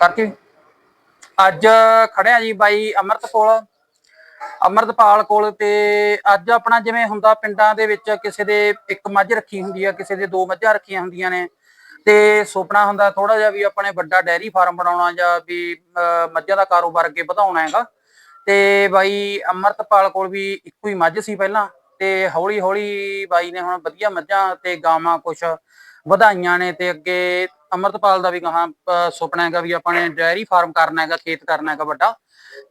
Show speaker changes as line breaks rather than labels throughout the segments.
ਕਰਕੇ। ਅੱਜ ਖੜਿਆ ਜੀ ਬਾਈ ਅਮਰਤ ਕੋਲ ਅਮਰਤਪਾਲ ਕੋਲ ਤੇ ਅੱਜ ਆਪਣਾ ਜਿਵੇਂ ਹੁੰਦਾ ਪਿੰਡਾਂ ਦੇ ਵਿੱਚ ਕਿਸੇ ਦੇ ਇੱਕ ਮੱਝ ਰੱਖੀ ਹੁੰਦੀ ਆ ਕਿਸੇ ਦੇ ਦੋ ਮੱਝਾਂ ਰੱਖੀਆਂ ਹੁੰਦੀਆਂ ਨੇ। ਤੇ ਸੁਪਨਾ ਹੁੰਦਾ ਥੋੜਾ ਜਿਹਾ ਵੀ ਆਪਣੇ ਵੱਡਾ ਡੈਰੀ ਫਾਰਮ ਬਣਾਉਣਾ ਜਾਂ ਵੀ ਅਹ, ਮੱਝਾਂ ਦਾ ਕਾਰੋਬਾਰ ਅੱਗੇ ਵਧਾਉਣਾ ਹੈਗਾ। ਤੇ ਬਾਈ ਅਮਰਤਪਾਲ ਕੋਲ ਵੀ ਇੱਕੋ ਹੀ ਮੱਝ ਸੀ ਪਹਿਲਾਂ। ਤੇ ਹੌਲੀ ਹੌਲੀ ਬਾਈ ਨੇ ਹੁਣ ਵਧੀਆ ਮੱਝਾਂ ਤੇ ਗਾਵਾਂ ਕੁਛ ਵਧਾਈਆਂ ਨੇ ਤੇ ਅੱਗੇ ਅਮਰਤਪਾਲ ਦਾ ਵੀ ਅਹ, ਸੁਪਨਾ ਹੈਗਾ ਵੀ ਆਪਾਂ ਨੇ ਡੈਰੀ ਫਾਰਮ ਕਰਨਾ ਹੈਗਾ ਖੇਤ ਕਰਨਾ ਹੈਗਾ ਵੱਡਾ।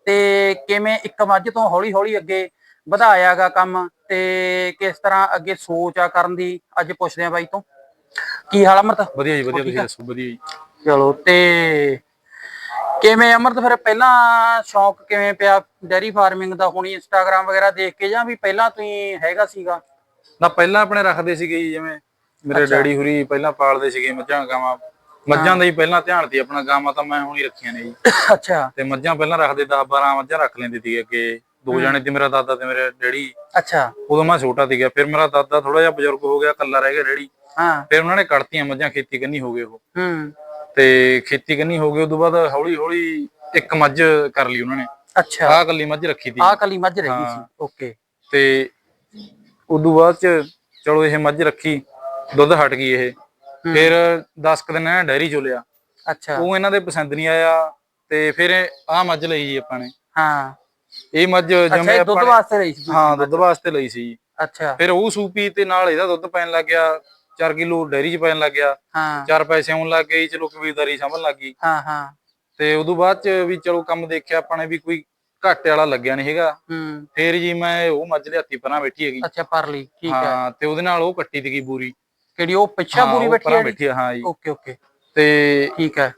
ਤੇ ਕਿਵੇਂ ਇੱਕ ਮੱਝ ਤੋਂ ਹੌਲੀ ਹੌਲੀ ਅੱਗੇ ਵਧਾਇਆਗਾ ਕੰਮ ਤੇ ਕਿਸ ਤਰ੍ਹਾਂ ਅੱਗੇ ਸੋਚ ਆ ਕਰਨ ਦੀ ਅੱਜ ਪੁੱਛਦੇ ਆ ਬਾਈ ਤੋਂ। ਕੀ ਹਾਲ ਅਮਰਤ?
ਵਧੀਆ ਜੀ ਵਧੀਆ ਤੁਸੀਂ। ਦੱਸੋ ਵਧੀਆ ਜੀ।
ਚਲੋ ਤੇ ਕਿਵੇਂ ਅਮਰਤ ਫਿਰ ਪਹਿਲਾਂ ਸ਼ੌਂਕ ਕਿਵੇਂ ਪਿਆ ਡੈਰੀ ਫਾਰਮਿੰਗ ਦਾ? ਹੁਣੀ ਇੰਸਟਾਗ੍ਰam ਵਗੈਰਾ ਦੇਖ ਕੇ ਜਾਂ ਵੀ ਪਹਿਲਾਂ ਤੋਂ ਹੀ ਹੈਗਾ ਸੀਗਾ?
ਨਾ ਪਹਿਲਾਂ ਆਪਣੇ ਰੱਖਦੇ ਸੀਗੇ ਜਿਵੇਂ ਮੇਰੇ। ਡੈਡੀ ਹੁਰੀ ਪਹਿਲਾਂ ਪਾਲਦੇ ਸੀਗੇ ਮੱਝਾਂ ਗਾਵਾਂ। ਮੱਝਾਂ ਦਾ ਹੀ ਪਹਿਲਾਂ ਧਿਆਨ ਸੀ ਆਪਣਾ ਗਾਵਾਂ ਤਾਂ ਮੈਂ ਹੁਣ ਹੀ ਰੱਖੀਆਂ ਨੇ ਜੀ।
ਅੱਛਾ।
ਤੇ ਮੱਝਾਂ ਪਹਿਲਾਂ ਰੱਖਦੇ 10 12 ਮੱਝਾਂ ਰੱਖ ਲੈਂਦੇ ਸੀਗੇ ਅੱਗੇ। ਦੋ ਜਣੇ ਤੇ ਮੇਰਾ ਦਾਦਾ ਤੇ ਮੇਰੇ ਡੈਡੀ।
ਅੱਛਾ।
ਉਦੋਂ ਮੈਂ ਛੋਟਾ ਸੀਗਾ ਫਿਰ ਮੇਰਾ ਦਾਦਾ ਥੋੜਾ ਜਿਹਾ ਬਜ਼ੁਰਗ ਹੋ ਗਿਆ ਇਕੱਲਾ ਰਹਿ ਗਿਆ ਡੈਡੀ।
ਹਾਂ।
ਫਿਰ ਉਹਨਾਂ ਨੇ ਕੱਢਤੀਆਂ ਮੱਝਾਂ ਖੇਤੀ ਕੰਨੀ ਹੋ ਗਏ ਉਹ।
ਹੂੰ।
ਤੇ ਖੇਤੀ ਕੰਨੀ ਹੋ ਗਏ ਉਦੋਂ ਬਾਅਦ ਹੌਲੀ ਹੌਲੀ ਇੱਕ ਮੱਝ ਕਰ ਲਈ ਉਹਨਾਂ ਨੇ।
ਅੱਛਾ।
ਆਹ ਕੱਲੀ ਮੱਝ ਰੱਖੀ ਸੀ।
ਆਹ ਕਲੀ ਮੱਝ ਰਹੀ ਸੀ। ਓਕੇ।
ਤੇ ਉਦੋਂ ਬਾਅਦ ਚ ਚਲੋ ਇਹ ਮੱਝ ਰੱਖੀ। ਦੁੱਧ ਹਟ ਗਈ ਇਹ। ਫਿਰ 10 ਕੁ ਦਿਨ ਇਹਨਾਂ ਡੈਰੀ ਚੋਂ ਲਿਆ।
ਅੱਛਾ।
ਉਹ ਇਹਨਾਂ ਦੇ ਪਸੰਦ ਨਹੀਂ ਆਇਆ ਤੇ ਫਿਰ ਆਹ ਮੱਝ ਲਈ ਜੀ ਆਪਾਂ ਨੇ।
ਹਾਂ।
ਇਹ ਮੱਝ
ਇਹ ਦੁੱਧ
ਨੇ-
ਵਾਸਤੇ ਰਹੀ ਸੀ?
ਹਾਂ ਦੁੱਧ ਵਾਸਤੇ ਲਈ ਸੀ
ਅੱਛਾ।
ਫਿਰ ਉਹ ਸੂਪੀ ਤੇ ਨਾਲ ਇਹਦਾ ਦੁੱਧ ਪੈਣ ਲੱਗ ਗਿਆ। 4 ਕਿਲੋ ਡੈਰੀ 'ਚ ਪੈਣ ਲੱਗ ਗਿਆ।
ਹਾਂ।
4 ਪੈਸੇ ਆਉਣ ਲੱਗ ਗਏ ਚਲੋ ਕਬੀਲਦਾਰੀ ਸੰਭਣ ਲੱਗ ਗਈ।
ਹਾਂ ਹਾਂ।
ਤੇ ਉਦੋਂ ਬਾਅਦ ਚ ਵੀ ਚਲੋ ਕੰਮ ਦੇਖਿਆ ਆਪਾਂ ਨੇ ਵੀ ਕੋਈ ਘਾਟੇ ਵਾਲਾ ਲੱਗਿਆ ਨਹੀਂ ਹੈਗਾ।
ਹੂੰ।
ਫਿਰ ਜੀ ਮੈਂ ਉਹ ਮੱਝ ਲਿਆਤੀ ਪਰਾਂ ਬੈਠੀ ਹੈਗੀ।
ਅੱਛਾ ਪਰਲੀ। ਠੀਕ ਹੈ।
ਹਾਂ ਤੇ ਉਹਦੇ ਨਾਲ ਉਹ ਕੱਟੀ ਸੀਗੀ ਬੂਰੀ।
ਕਿਹੜੀ ਉਹ ਪਿੱਛਾ
ਹਾਂ,
ਪੂਰੀ
ਉਹ
ਬੈਠੀ
ਪਰਾਂ
ਹੈ
ਬੈਠੀ ਆ, ਹਾਂ ਜੀ।
Okay okay.
ਤੇ
ਠੀਕ ਹੈ।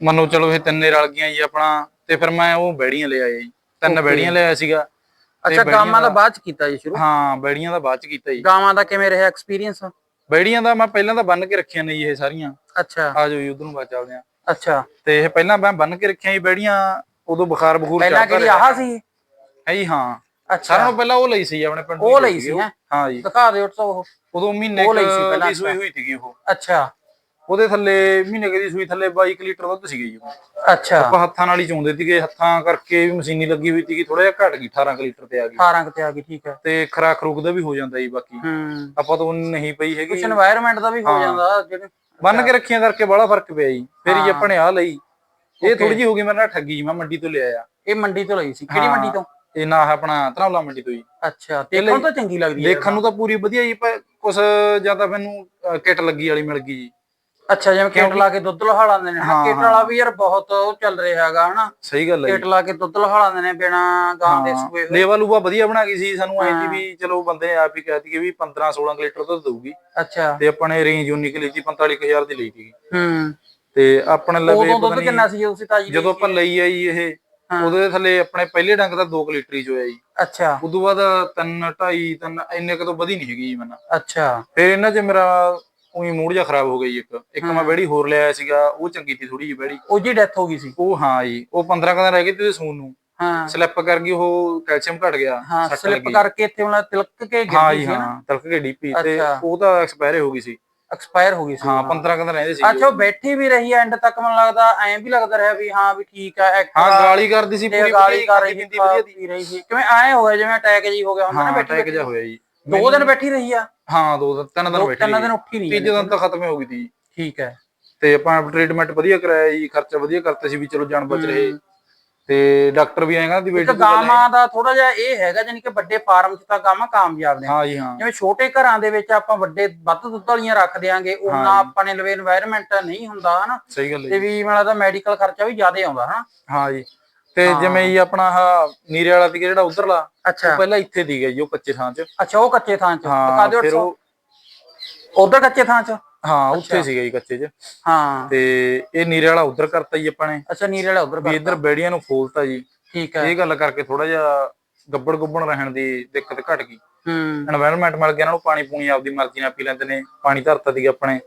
ਮੰਨੋ ਚਲੋ ਇਹ ਤਿੰਨੇ ਰਲ ਗਈਆਂ ਜੀ ਆਪਣਾ ਤੇ ਫਿਰ ਮੈਂ ਉਹ ਬੈੜੀਆਂ ਲੈ ਆਇਆ ਜੀ। ਤਿੰਨ
Okay.
ਬੈੜੀਆਂ ਲੈ ਆਇਆ ਸੀਗਾ। ਤੇ
ਅੱਛਾ
ਬੈੜੀਆਂ
ਗਾਵਾਂ ਦਾ ਬਾਅਦ ਚ ਕੀਤਾ ਜੀ ਸ਼ੁਰੂ?
ਹਾਂ ਬੈੜੀਆਂ ਦਾ ਬਾਅਦ ਚ ਕੀਤਾ ਜੀ।
ਗਾਵਾਂ ਦਾ ਕਿਵੇਂ ਰਿਹਾ ਐਕਸਪੀਰੀਅੰਸ
ਬੈੜੀਆਂ ਦਾ ਮੈਂ ਪਹਿਲਾਂ ਤਾਂ ਬੰਨ ਕੇ ਰੱਖੀਆਂ ਨੇ ਜੀ ਇਹ ਸਾਰੀਆਂ।
ਅੱਛਾ।
ਆ ਜਾਓ ਜੀ ਉਧਰ ਨੂੰ ਬਾਅਦ ਚੱਲਦੇ ਆ
ਅੱਛਾ।
ਤੇ ਇਹ ਪਹਿਲਾਂ ਮੈਂ ਬੰਨ ਕੇ ਰੱਖੀਆਂ ਜੀ ਬੈੜੀਆਂ ਉਦੋਂ ਬੁਖਾਰ ਬਖੂਰ
ਪਹਿਲਾਂ ਕਿਹੜੀ
ਰਿਹਾ।
ਆਹ ਸੀ?
ਹੈ ਜੀ ਹਾਂ। ਸਾਰਿਆਂ
ਅੱਛਾ
ਨੂੰ ਪਹਿਲਾਂ ਉਹ ਲਈ ਸੀ ਆਪਣੇ ਪਿੰਡ
ਉਹ ਲਈ ਸੀ ਹਾਂ?
ਜੀ।
ਦਿਖਾ ਦਿਓ ਉਹ।
ਉਦੋਂ ਮਹੀਨੇ
ਉਹ ਲਈ ਸੀ ਪਹਿਲਾਂ
ਸੂਈ ਹੋਈ ਸੀਗੀ ਉਹ।
ਅੱਛਾ।
ਉਹਦੇ ਥੱਲੇ ਮਹੀਨੇ ਦੀ ਸੂਈ ਥੱਲੇ 22 ਲੀਟਰ ਦੁੱਧ ਸੀਗੀ ਜੀ
ਅੱਛਾ।
ਆਪਾਂ ਹੱਥਾਂ ਨਾਲ ਹੀ ਚੋਂਦੇ ਸੀਗੇ। ਹੱਥਾਂ ਕਰਕੇ ਵੀ ਮਸ਼ੀਨੀ ਲੱਗੀ ਹੋਈ ਸੀਗੀ ਥੋੜਾ ਜਿਹਾ ਘਟ ਗਈ 18 ਕੁ ਲੀਟਰ ਤੇ ਆ ਗਈ।
18 ਕੁ ਤੇ ਆ ਗਈ ਠੀਕ ਹੈ।
ਤੇ ਖਰਾ ਖਰੂਕ ਦਾ ਵੀ ਹੋ ਜਾਂਦਾ ਜੀ ਬਾਕੀ।
ਹੂੰ।
ਆਪਾਂ ਤਾਂ ਉਹ ਨਹੀਂ ਪਈ
ਕੁਛ ਹੈਗੀ ਦਾ ਵੀ ਹੋ ਜਾਂਦਾ ਜਿਹੜੇ
ਬੰਨ ਕੇ ਰੱਖੀਆਂ ਕਰਕੇ ਬੜਾ ਫ਼ਰਕ ਪਿਆ ਜੀ। ਫਿਰ ਜੀ
ਹਾਂ।
ਆ ਲਈ। ਇਹ ਥੋੜੀ ਜੀ ਹੋ ਗਈ ਮੇਰੇ ਨਾਲ ਠੱਗੀ ਜੀ ਮੈਂ ਮੰਡੀ ਤੋਂ ਲਿਆ ਆ
ਇਹ ਮੰਡੀ ਤੋਂ ਲਈ ਸੀ। ਕਿਹੜੀ ਮੰਡੀ ਤੋਂ?
ਇਹ ਨਾ ਆਪਣਾ ਧਨੌਲਾ ਮੰਡੀ ਤੋਂ ਜੀ।
ਅੱਛਾ ਦੇਖਣ ਤਾਂ ਚੰਗੀ ਲੱਗਦੀ ਹੈ
ਦੇਖਣ ਨੂੰ ਤਾਂ ਪੂਰੀ ਵਧੀਆ ਜੀ ਪਰ ਕੁਛ ਜ਼ਿਆਦਾ ਮੈਨੂੰ ਕਿੱਟ ਲੱਗੀ ਵਾਲੀ ਮਿਲ ਗਈ ਜੀ।
ਅੱਛਾ ਜਿਵੇਂ ਕੇਟ ਲਾ ਕੇ ਦੁੱਧ ਲਹਾ ਲਾਉਂਦੇ ਨੇ। ਕੇਟ ਵਾਲਾ ਵੀ ਯਾਰ ਬਹੁਤ ਉਹ ਚੱਲ ਰਿਹਾ ਹੈਗਾ ਹਨਾ?
ਸਹੀ ਗੱਲ ਹੈ
ਕੇਟ ਲਾ ਕੇ ਦੁੱਧ ਲਹਾ ਲਾਉਂਦੇ ਨੇ ਬਿਨਾ ਗਾਂ ਦੇ ਸੂਏ ਹੋਏ।
ਲੇਵਾ ਲੂਵਾ ਵਧੀਆ ਬਣਾ ਗਈ ਸੀ। ਸਾਨੂੰ ਐਂ ਵੀ ਚਲੋ ਬੰਦੇ ਆਪ ਹੀ ਕਹਿ ਦਿੱਤੀ ਵੀ 15 16 ਲੀਟਰ ਦੁੱਧ ਦਊਗੀ।
ਅੱਛਾ।
ਤੇ ਆਪਾਂ ਨੇ ਰੇਂਜ ਉਨੀ ਕੁ ਲਈ ਸੀ 45000 ਦੀ ਲਈ ਸੀ
ਹੂੰ।
ਤੇ ਆਪਣੇ ਲਵੇ
ਉਦੋਂ
ਪਤਾ
ਦੁੱਧ
ਨਹੀਂ
ਕਿੰਨਾ ਸੀ ਜਦੋਂ ਤਾਜੀ
ਆਪਾਂ ਲਈ ਆਈ ਇਹ। ਉਹਦੇ ਥੱਲੇ ਆਪਣੇ ਪਹਿਲੇ ਡੰਗ ਦਾ 2 ਲੀਟਰ ਹੀ ਹੋਇਆ ਜੀ।
ਅੱਛਾ।
ਉਦੋਂ ਬਾਅਦ 3 2.5 3 ਇੰਨੇ ਕੁ ਤੋਂ ਵਧੀ ਨਹੀਂ ਹੈਗੀ ਜੀ ਮੈਨੂੰ।
ਅੱਛਾ।
ਫਿਰ ਇਹਨਾਂ 'ਚ ਮੇਰਾ ਉਹੀ ਮੂਡ ਜਿਹਾ ਖਰਾਬ ਹੋ ਜੀ ਇੱਕ। ਇੱਕ ਮੈਂ ਬੈੜੀ ਹੋਰ ਲਿਆਇਆ ਸੀਗਾ ਉਹ ਚੰਗੀ ਸੀ ਥੋੜੀ ਜਿਹੀ ਬੈੜੀ।
ਉਹ ਜੀ ਡੈਥ ਹੋ ਗਈ ਸੀ।
ਉਹ ਹਾਂ ਜੀ ਉਹ 15 ਕੁ ਦਿਨ ਰਹਿ ਗਏ ਤੇ ਸੂਨ ਨੂੰ।
ਹਾਂ।
ਸਲਿੱਪ ਕਰ ਗਈ ਉਹ ਕੈਲਸ਼ੀਅਮ ਘਟ ਗਿਆ
ਹਾਂ ਸਲਿੱਪ। ਕਰਕੇ ਇੱਥੇ ਉਹਨਾਂ ਤਿਲਕ ਕੇ ਗਿਰ ਗਈ ਸੀ
ਹਾਂ ਤਲਕ ਕੇ ਡੀਪੀ ਤੇ। ਉਹ ਤਾਂ ਐਕਸਪਾਇਰ ਹੋ ਗਈ ਸੀ।
ਐਕਸਪਾਇਰ ਹੋ ਗਈ ਸੀ।
ਹਾਂ 15 ਕੁ ਦਿਨ ਰਹਿੰਦੇ ਸੀ।
ਅੱਛਾ ਉਹ ਬੈਠੀ ਵੀ ਰਹੀ ਐਂਡ ਤੱਕ ਮੈਨੂੰ ਲੱਗਦਾ ਐਂ ਵੀ ਲੱਗਦਾ ਰਿਹਾ ਵੀ ਹਾਂ ਵੀ ਠੀਕ ਆ ਐਕਟ
ਹਾਂ ਗਾਲੀ ਕਰਦੀ ਸੀ ਪੂਰੀ
ਗਾਲੀ ਕਰ ਰਹੀ ਸੀ
ਵਧੀਆ ਦੀ
ਰਹੀ ਸੀ। ਕਿਵੇਂ ਐਂ ਹੋਇਆ ਜਿਵੇਂ ਅਟੈਕ ਜੀ ਹੋ ਗਿਆ ਹੁੰਦਾ ਨਾ ਬੈਠੀ
ਅਟੈਕ ਜਿਹਾ ਹੋਇਆ ਜੀ।
ਦੋ ਦਿਨ ਬੈਠੀ ਰਹੀ ਆ।
ਹਾਂ ਦੋ ਦਿਨ ਤਿੰਨ ਦਿਨ ਬੈਠੀ
ਤਿੰਨ। ਦਿਨ ਉੱਠੀ ਨਹੀਂ
ਤੀਜੇ ਦਿਨ ਤਾਂ ਖਤਮ ਹੀ ਹੋ ਗਈ ਸੀ
ਠੀਕ ਹੈ।
ਤੇ ਆਪਾਂ ਟ੍ਰੀਟਮੈਂਟ ਵਧੀਆ ਕਰਾਇਆ ਜੀ ਖਰਚਾ ਵਧੀਆ ਕਰਤਾ ਸੀ ਵੀ ਚਲੋ ਜਾਨ ਬਚ ਰਹੇ। ਤੇ ਡਾਕਟਰ ਵੀ ਆਏਗਾ ਦੀ
ਵੇਟ
ਇੱਕ
ਗਾਵਾਂ ਦਾ ਥੋੜਾ ਜਿਹਾ ਇਹ ਹੈਗਾ ਜਾਨੀ ਕਿ ਵੱਡੇ ਫਾਰਮ 'ਚ ਤਾਂ ਗਾਵਾਂ ਕਾਮਯਾਬ ਨੇ।
ਹਾਂ ਜੀ ਹਾਂ।
ਜਿਵੇਂ ਛੋਟੇ ਘਰਾਂ ਦੇ ਵਿੱਚ ਆਪਾਂ ਵੱਡੇ ਵੱਧ ਦੁੱਧ ਵਾਲੀਆਂ ਰੱਖ ਦਿਆਂਗੇ ਉਹਨਾਂ ਆਪਾਂ ਨੇ ਲਵੇ এনवायरमेंट ਨਹੀਂ ਹੁੰਦਾ ਹਨਾ। ਤੇ ਵੀ ਮਤਲਬ ਦਾ ਮੈਡੀਕਲ ਖਰਚਾ ਵੀ ਜ਼ਿਆਦਾ ਆਉਂਦਾ ਹਨਾ।
ਹਾਂ ਜੀ। ਤੇ ਜਿਵੇਂ ਹੀ ਆਪਣਾ ਆ ਨੀਰੇ ਵਾਲਾ ਸੀ ਜਿਹੜਾ ਉਧਰਲਾ
ਅੱਛਾ।
ਪਹਿਲਾਂ ਇੱਥੇ ਦੀ ਗਿਆ ਉਹ ਕੱਚੇ ਥਾਂ 'ਚ।
ਅੱਛਾ ਉਹ ਕੱਚੇ ਥਾਂ 'ਚ।
ਹਾਂ ਫਿਰ ਉਹ
ਉਧਰ ਕੱਚੇ ਥਾਂ 'ਚ?
ਹਾਂ ਉੱਥੇ ਸੀਗਾ ਜੀ ਕੱਚੇ 'ਚ
ਹਾਂ।
ਤੇ ਇਹ ਨੀਰੇ ਵਾਲਾ ਉਧਰ ਕਰਤਾ ਜੀ ਆਪਾਂ ਨੇ।
ਅੱਛਾ ਨੀਰੇ ਵਾਲਾ ਉਧਰ
ਕਰਤਾ। ਇਧਰ ਬੇੜੀਆਂ ਨੂੰ ਖੋਲਤਾ ਜੀ।
ਠੀਕ ਹੈ।
ਇਹ ਗੱਲ ਕਰਕੇ ਥੋੜਾ ਜਿਹਾ ਗੱਬੜ ਗੁੱਬਣ ਰਹਿਣ ਦੀ ਦਿੱਕਤ ਘਟ ਗਈ।
ਹੂੰ।
এনवायरमेंट ਮਿਲ ਗਿਆ ਇਹਨਾਂ ਨੂੰ ਪਾਣੀ ਪੂਣੀ ਆਪਦੀ ਮਰਜ਼ੀ ਨਾਲ ਪੀ ਲੈਂਦੇ ਨੇ। ਪਾਣੀ ਧਰਤਾ ਦੀ ਆਪਣੇ।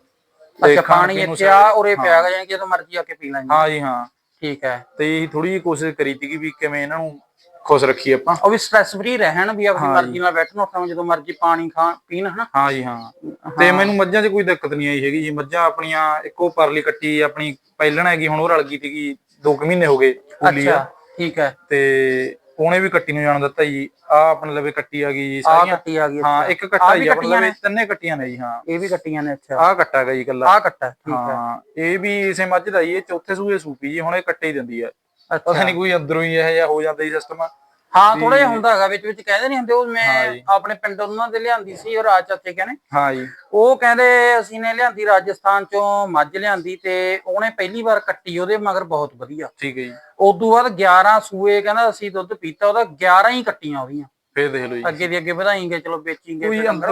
ਅੱਛਾ ਪਾਣੀ ਇੱਥੇ ਆ ਉਰੇ ਪਿਆ ਗਿਆ ਜਾਨੀ ਕਿ ਜਦੋਂ ਮਰਜ਼ੀ ਆ ਕੇ ਪੀ ਲੈਂਦੇ
ਹਾਂ ਜੀ ਹਾਂ।
ਠੀਕ ਹੈ
ਤੇ ਇਹ ਥੋੜੀ ਜਿਹੀ ਕੋਸ਼ਿਸ਼ ਕਰੀ ਸੀਗੀ ਵੀ ਕਿਵੇਂ ਇਹਨਾਂ ਨੂੰ ਖੁਸ਼ ਰੱਖੀਏ ਆਪਾਂ।
ਉਹ ਵੀ ਸਟ੍ਰੈਸ ਫਰੀ ਰਹਿਣ ਵੀ ਆਪਣੀ ਮਰਜ਼ੀ ਨਾਲ ਬੈਠਣ ਉੱਠਣ ਜਦੋਂ ਮਰਜ਼ੀ ਪਾਣੀ ਖਾਣ ਪੀਣ ਹਨਾ?
ਹਾਂ ਜੀ ਹਾਂ। ਤੇ ਮੈਨੂੰ ਮੱਝਾਂ 'ਚ ਕੋਈ ਦਿੱਕਤ ਨਹੀਂ ਆਈ ਹੈਗੀ ਜੀ। ਮੱਝਾਂ ਆਪਣੀਆਂ ਇੱਕੋ ਪਰਲੀ ਕੱਟੀ ਆਪਣੀ ਪਹਿਲਣ ਹੈਗੀ ਹੁਣ ਉਹ ਰਲ ਗਈ ਸੀਗੀ 2 ਮਹੀਨੇ ਹੋ ਗਏ
ਅੱਛਾ ਠੀਕ ਹੈ।
ਤੇ ਉਹਨੇ ਵੀ ਕੱਟੀ ਨੂੰ ਜਾਣ ਦਿੱਤਾ ਜੀ। ਆ ਆਪਣੇ ਲਵੇ ਕੱਟੀ ਆ ਗਈ ਜੀ
ਆ
ਸਾਰੀਆਂ।
ਕੱਟੀ ਆ ਗਈ
ਹਾਂ। ਇੱਕ ਕੱਟਾ ਹੀ ਆ ਆਪਣੇ ਲਵੇ? ਤਿੰਨੇ ਕੱਟੀਆਂ ਨੇ ਜੀ ਹਾਂ।
ਇਹ ਵੀ ਕੱਟੀਆਂ ਨੇ ਅੱਛਾ।
ਆ ਕੱਟਾ ਗਾ ਜੀ ਕੱਲਾ
ਆ ਕੱਟਾ ਠੀਕ ਹੈ।
ਹਾਂ ਇਹ ਵੀ ਇਸੇ ਮੱਝ ਦਾ ਹੀ ਇਹ ਚੌਥੇ ਸੂਏ ਸੂਪੀ ਜੀ ਹੁਣ ਇਹ ਕੱਟੇ ਹੀ ਦਿੰਦੀ ਆ। ਪਤਾ ਨਹੀਂ ਕੋਈ ਅੰਦਰੋਂ ਹੀ ਇਹ ਜਿਹਾ ਹੋ ਜਾਂਦਾ ਜੀ ਸਿਸਟਮ
ਹਾਂ ਥੋੜਾ ਜਿਹਾ ਹੁੰਦਾ ਹੈਗਾ ਵਿੱਚ ਵਿੱਚ ਕਹਿੰਦੇ ਨਹੀਂ ਹੁੰਦੇ ਉਹ
ਹਾਂ
ਮੈਂ। ਆਪਣੇ ਪਿੰਡ ਉਹਨਾਂ ਦੇ ਲਿਆਂਦੀ ਸੀ ਉਹ ਰਾਜ ਚਾਚੇ ਕਹਿੰਦੇ।
ਹਾਂ ਜੀ।
ਉਹ ਕਹਿੰਦੇ ਅਸੀਂ ਨੇ ਲਿਆਂਦੀ ਰਾਜਸਥਾਨ ਚੋਂ ਮੱਝ ਲਿਆਂਦੀ ਤੇ ਉਹਨੇ ਪਹਿਲੀ ਵਾਰ ਕੱਟੀ ਉਹਦੇ ਮਗਰ ਬਹੁਤ ਵਧੀਆ।
ਠੀਕ ਹੈ ਜੀ।
ਉਦੋਂ ਬਾਅਦ 11 ਸੂਏ ਕਹਿੰਦਾ ਅਸੀਂ ਦੁੱਧ ਪੀਤਾ ਉਹਦਾ 11 ਹੀ ਕੱਟੀਆਂ ਉਹਦੀਆਂ।
ਫੇਰ ਦੇਖ ਲਓ ਜੀ।
ਅੱਗੇ ਦੀ ਅੱਗੇ ਵਧਾਈਂਗੇ ਚਲੋ ਵੇਚੀਂਗੇ
ਕੋਈ
ਅੰਦਰ।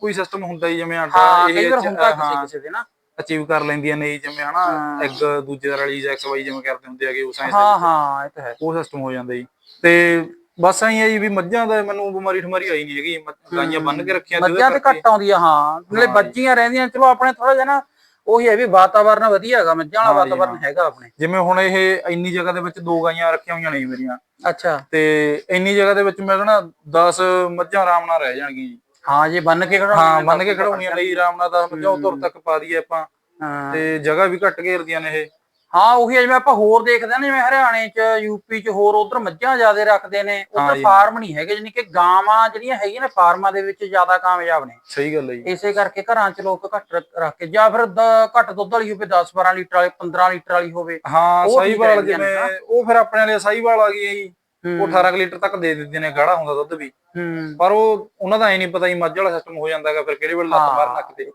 ਕੋਈ ਸਿਸਟਮ ਹੁੰਦਾ ਜੀ ਜਿਵੇਂ ਆਟਾ
ਹਾਂ ਕਈ ਵਾਰ ਹੁੰਦਾ ਕਿਸੇ
ਹਾਂ।
ਕਿਸੇ ਦੇ ਨਾ।
ਅਚੀਵ ਕਰ ਲੈਂਦੀਆਂ ਨੇ ਜਿਵੇਂ ਹਨਾ
ਹਾਂ।
ਇੱਕ ਦੂਜੇ ਦਾ ਰਲੀਜ਼ ਐਕਸ ਵਾਈ ਜਿਵੇਂ ਕਰਦੇ ਹੁੰਦੇ ਆਗੇ ਉਸ ਸਾਇੰਸ
ਹਾਂ ਹਾਂ ਇਹ ਤਾਂ ਹੈ।
ਉਹ ਸਿਸਟਮ ਹੋ ਜਾਂਦਾ ਜੀ। ਤੇ ਬਸ ਐਂ ਹੈ ਜੀ ਵੀ ਮੱਝਾਂ ਦਾ ਮੈਨੂੰ ਬਿਮਾਰੀ ਠਮਾਰੀ ਆਈ ਨਹੀਂ ਹੈਗੀ ਗਾਈਆਂ ਬੰਨ ਕੇ ਰੱਖੀਆਂ ਉਹਦੇ
ਮੱਝਾਂ ਤੇ
ਕਰਕੇ-
ਘੱਟ ਆਉਂਦੀਆਂ ਹਾਂ। ਨਾਲੇ
ਹਾਂ।
ਬੱਚੀਆਂ ਰਹਿੰਦੀਆਂ ਚਲੋ ਆਪਣੇ ਥੋੜਾ ਜਿਹਾ ਨਾ ਉਹੀ ਹੈ ਵੀ ਵਾਤਾਵਰਨ ਵਧੀਆ ਹੈਗਾ ਮੱਝਾਂ ਵਾਲਾ
ਹਾਂ ਜੀ,
ਵਾਤਾਵਰਨ। ਹੈਗਾ ਆਪਣੇ।
ਜਿਵੇਂ ਹੁਣ ਇਹ ਇੰਨੀ ਜਗ੍ਹਾ ਦੇ ਵਿੱਚ ਦੋ ਗਾਈਆਂ ਰੱਖੀਆਂ ਹੋਈਆਂ ਨੇ ਮੇਰੀਆਂ।
ਅੱਛਾ।
ਤੇ ਇੰਨੀ ਜਗ੍ਹਾ ਦੇ ਵਿੱਚ ਮੈਂ ਕਹਿੰਦਾ 10 ਮੱਝਾਂ ਆਰਾਮ ਨਾਲ ਰਹਿ ਜਾਣਗੀਆਂ ਜੀ।
ਹਾਂ ਜੇ ਬੰਨ ਕੇ ਖੜਾ
ਹਾਂ ਬੰਨ ਕੇ ਖੜਾਉਣੀਆਂ ਲਈ ਆਰਾਮ ਨਾਲ 10 ਮੱਝਾਂ ਉਧਰ ਤੱਕ ਪਾ ਦਈਏ ਆਪਾਂ।
ਹਾਂ।
ਤੇ ਜਗ੍ਹਾ ਵੀ ਘੱਟ ਘੇਰਦੀਆਂ ਨੇ ਇਹ।
ਹਾਂ ਉਹੀ ਹੈ ਜਿਵੇਂ ਆਪਾਂ ਹੋਰ ਦੇਖਦੇ ਹਾਂ ਨਾ ਜਿਵੇਂ ਹਰਿਆਣੇ ਚ ਯੂਪੀ ਚ ਹੋਰ ਉਧਰ ਮੱਝਾਂ ਜ਼ਿਆਦਾ ਰੱਖਦੇ ਨੇ
ਹਾਂ
ਉਧਰ। ਫਾਰਮ ਨਹੀਂ ਹੈਗੇ ਜਾਨੀ ਕਿ ਗਾਵਾਂ ਜਿਹੜੀਆਂ ਹੈਗੀਆਂ ਨੇ ਫਾਰਮਾਂ ਦੇ ਵਿੱਚ ਜ਼ਿਆਦਾ ਕਾਮਯਾਬ ਨੇ।
ਸਹੀ ਗੱਲ ਹੈ ਜੀ।
ਇਸੇ ਕਰਕੇ ਘਰਾਂ ਚ ਲੋਕ ਘੱਟ ਰੱਖ ਕੇ ਜਾਂ ਫਿਰ ਘੱਟ ਦੁੱਧ ਵਾਲੀ ਹੋਵੇ 10 12 ਲੀਟਰ ਵਾਲੀ 15 ਲੀਟਰ ਵਾਲੀ ਹੋਵੇ
ਹਾਂ
ਰਹਿੰਦੀਆਂ ਨੇ,
ਜਿਵੇਂ ਉਹ ਫਿਰ ਆਪਣੇ ਵਾਲੇ ਸਾਈਵਾਲ ਆ ਗਈ ਹੈ ਜੀ। ਉਹ 18 ਕੁ ਲੀਟਰ ਤੱਕ ਦੇ ਦਿੰਦੇ ਨੇ ਗਾੜਾ ਹੁੰਦਾ ਦੁੱਧ ਵੀ।
ਹੂੰ।
ਪਰ ਉਹ ਉਹਨਾਂ ਦਾ ਐ ਨਹੀਂ ਪਤਾ ਜੀ ਮੱਝ ਵਾਲਾ ਸਿਸਟਮ ਹੋ ਜਾਂਦਾਗਾ ਫਿਰ ਕਿਹੜੇ ਵੇਲੇ ਲੱਤ
ਹਾਂ।
ਮਾਰ ਨੱਕ ਤੇ